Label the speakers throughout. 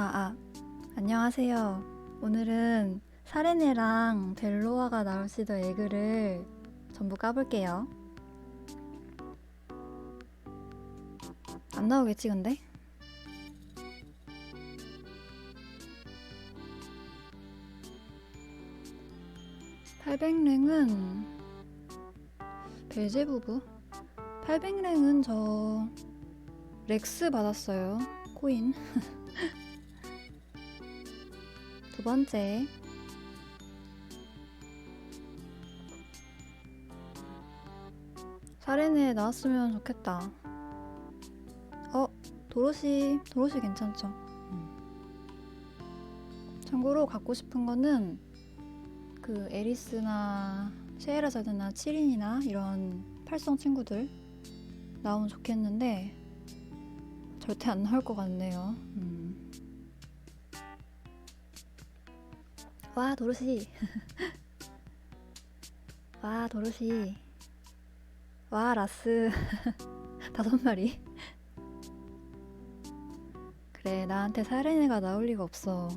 Speaker 1: 아, 아, 안녕하세요. 오늘은 사레네랑 벨로아가 나올 수도 에그를 전부 까볼게요. 안 나오겠지, 근데? (800랭은) 벨제부부? (800랭은) 저 렉스 받았어요 코인 두 번째 사레네 나왔으면 좋겠다 어 도로시 도로시 괜찮죠 음. 참고로 갖고 싶은 거는 그 에리스나 셰에라자드나 치린이나 이런 팔성 친구들 나오면 좋겠는데 절대 안 나올 것 같네요 음. 와 도로시. 와 도로시. 와 라스. 다섯 마리. 그래 나한테 사레네가 나올 리가 없어.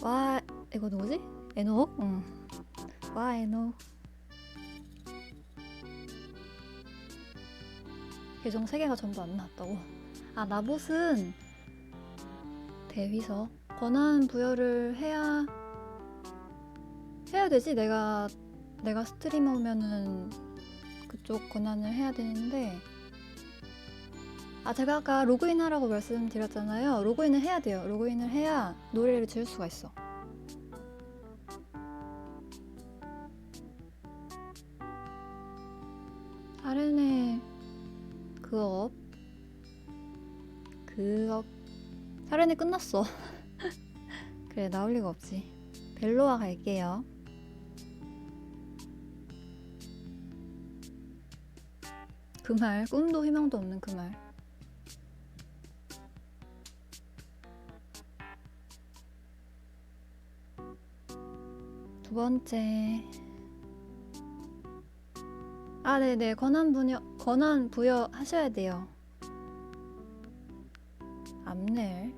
Speaker 1: 와 이거 누구지? 에노? 응. 와 에노. 계정 3개가 전부 안 나왔다고? 아 나봇은 대위서 권한 부여를 해야 해야 되지? 내가 내가 스트리머면은 그쪽 권한을 해야 되는데. 아 제가 아까 로그인 하라고 말씀드렸잖아요. 로그인을 해야 돼요. 로그인을 해야 노래를 지을 수가 있어. 사르네 그업 그업 사례는 끝났어. 그래, 나올 리가 없지. 벨로아 갈게요. 그 말, 꿈도 희망도 없는 그 말. 두 번째. 아, 네네. 권한 부여, 권한 부여 하셔야 돼요. 암넬.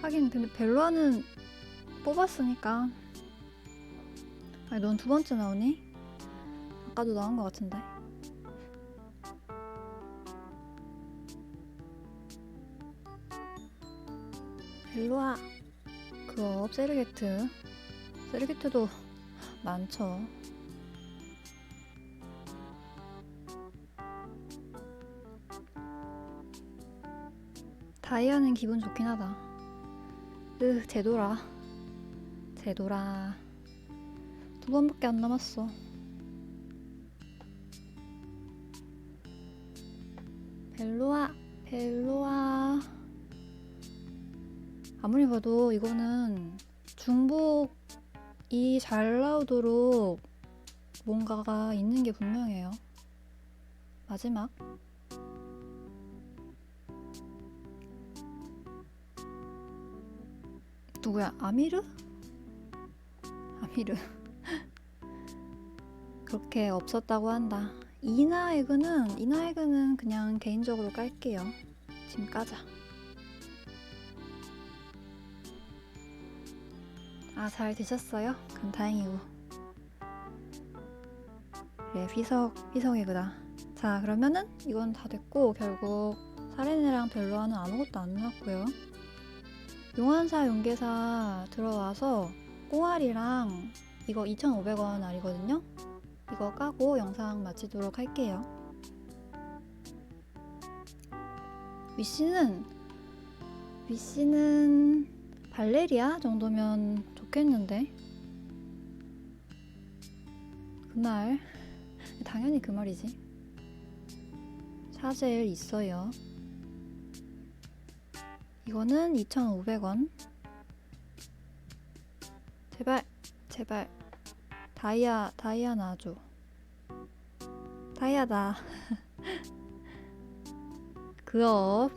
Speaker 1: 하긴 근데 벨로아는 뽑았으니까 아니 넌 두 번째 나오니? 아까도 나온 것 같은데 벨로아 그업 세르게트 세르게트도 많죠 다이아는 기분 좋긴 하다. 으, 제도라. 제도라. 두 번밖에 안 남았어. 벨로아, 벨로아. 아무리 봐도 이거는 중복이 잘 나오도록 뭔가가 있는 게 분명해요. 마지막. 누구야? 아미르? 아미르. 그렇게 없었다고 한다. 이나 에그는 이나 에그는 그냥 개인적으로 깔게요. 지금 까자. 아, 잘 드셨어요? 그럼 다행이고. 그래, 휘석, 휘석이구나. 자, 그러면은 이건 다 됐고, 결국 사레네랑 벨로아는 아무것도 안 나왔고요. 용환사 용계사 들어와서 꽁알이랑 이거 2,500원 알이거든요. 이거 까고 영상 마치도록 할게요. 위씨는 위씨는 발레리아 정도면 좋겠는데 그날 당연히 그 말이지. 샤젤 있어요. 이거는 2,500원. 제발, 제발. 다이아, 다이아 나줘. 다이아다. 그업.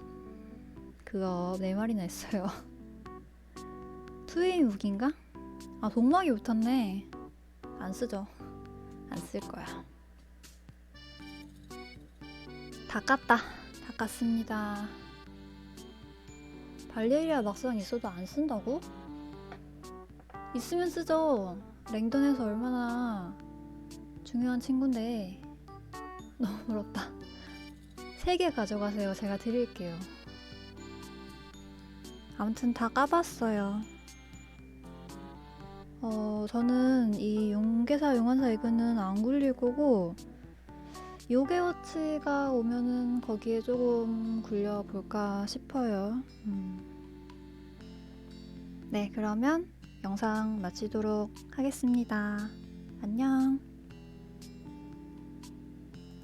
Speaker 1: 그업. 네 마리나 했어요. 투웨이 무기인가? 아, 동막이 붙었네. 안 쓰죠. 안 쓸 거야. 다 깠다. 다 깠습니다. 발리에리아 막상 있어도 안 쓴다고? 있으면 쓰죠. 랭던에서 얼마나 중요한 친구인데 너무 부럽다. 세 개 가져가세요. 제가 드릴게요. 아무튼 다 까봤어요. 어, 저는 이 용계사 용환사 에그는 안 굴릴 거고 요게워치가 오면은 거기에 조금 굴려볼까 싶어요. 음. 네, 그러면 영상 마치도록 하겠습니다. 안녕.